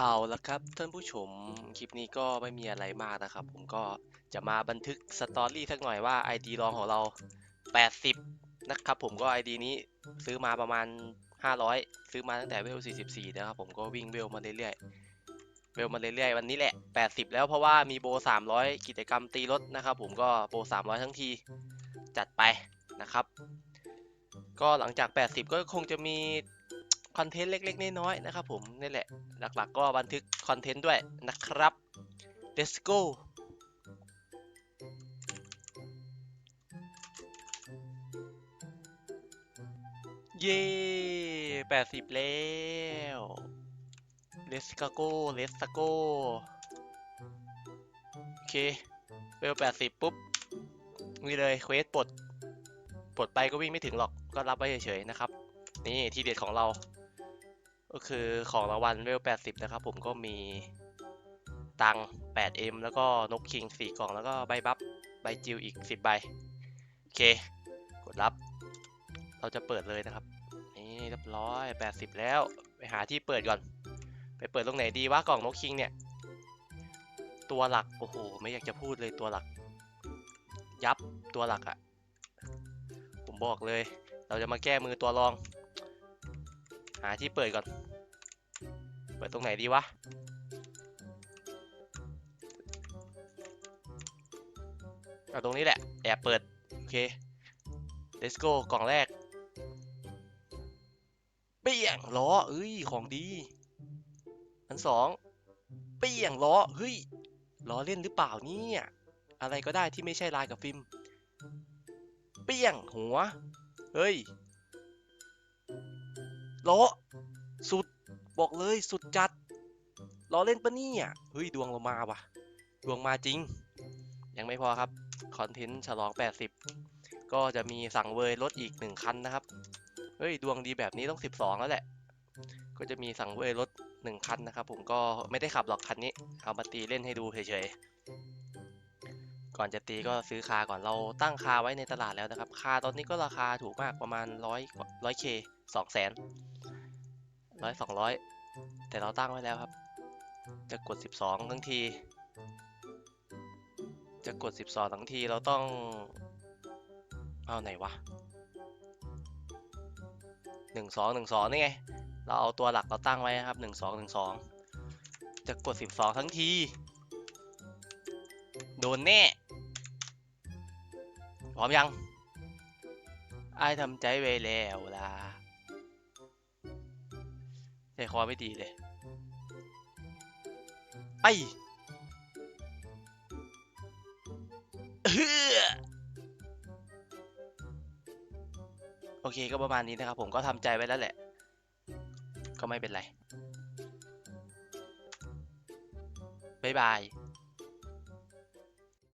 เอาละครับท่านผู้ชมคลิปนี้ก็ไม่มีอะไรมากนะครับ ผมก็จะมาบันทึกสตอรี่สักหน่อยว่า ID รองของเรา 80 นะครับผมก็ ID นี้ซื้อมาประมาณ 500 ซื้อมาตั้งแต่เวล 44 นะครับผมก็วิ่งเวลมาเรื่อยๆ เวลมาเรื่อยๆ วันนี้แหละ 80 แล้วเพราะว่ามีโบ 300 กิจกรรมตีรถนะครับผมก็โบ 300 ทั้งทีจัดไปนะครับ ก็หลังจาก 80 ก็คงจะมี คอนเทนต์เล็ก ๆ น้อยๆนะครับผมนี่แหละ หลักๆ ก็บันทึกคอนเทนต์ด้วยนะครับ let's go เย้80แล้ว let's go let's go โอเคเวล80ปุ๊บนี่เลยเควสปลดปลดไปก็วิ่งไม่ถึงหรอกก็รับไว้เฉยๆนะครับ นี่ทีเด็ดของเรา ก็คือของรางวัลเวล 80 นะครับผมก็มีตัง 8M แล้วก็นกคิง 4 กล่อง แล้วก็ใบบัฟใบจิวอีก 10 ใบ โอเค กดรับ เราจะเปิดเลยนะครับ นี่เรียบร้อย 80 แล้ว ไปหาที่เปิดก่อน ไปเปิดตรงไหนดีวะกล่องนกคิงเนี่ย ตัวหลัก โอ้โห ไม่อยากจะพูดเลยตัวหลัก ยับตัวหลักอะผมบอกเลย เราจะมาแก้มือตัวรอง หาที่เปิดก่อน เปิดตรงไหนดีวะ เอาตรงนี้แหละ แอบเปิด โอเค let's go กล่องแรก เปี้ยงล้อเอ้ย ของดี อันสอง เปี้ยงล้อ เฮ้ย ล้อเล่นหรือเปล่าเนี่ย อะไรก็ได้ที่ไม่ใช่ลายกับฟิล์ม เปี้ยงหัว เฮ้ย ล้อสุดบอกเลยสุดจัดล้อเล่นปะเนี่ยเฮ้ยดวงเรามาว่ะ ดวงมาจริง ยังไม่พอครับคอนเทนต์ฉลอง 80 ก็จะมีสั่งเวยรถอีก 1 คันนะครับ เฮ้ย ดวงดีแบบนี้ต้อง 12 แล้วแหละ ก็จะมีสั่งเวยรถ 1 คันนะครับ ผมก็ไม่ได้ขับหรอกคันนี้ เอามาตีเล่นให้ดูเฉยๆ ก่อนจะตีก็ซื้อคาก่อนเราตั้งคาไว้ในตลาดแล้วนะครับ คาตอนนี้ก็ราคาถูกมากประมาณร้อยร้อยเคสองแสน ร้อยสองร้อยแต่เราตั้งไว้แล้วครับ จะกดสิบสองทั้งที จะกดสิบสองทั้งทีเราต้อง เอาไหนวะหนึ่งสองหนึ่งสองนี่ไง เราเอาตัวหลักเราตั้งไว้นะครับหนึ่งสองหนึ่งสองจะกดสิบสองทั้งที โดนแน่ พร้อมยังไอ้ทำใจไว้แล้วล่ะ ใจคอไม่ดีเลย ไปเฮ้อโอเคก็ประมาณนี้นะครับ ผมก็ทำใจไว้แล้วแหละ ก็ไม่เป็นไร บ๊ายบาย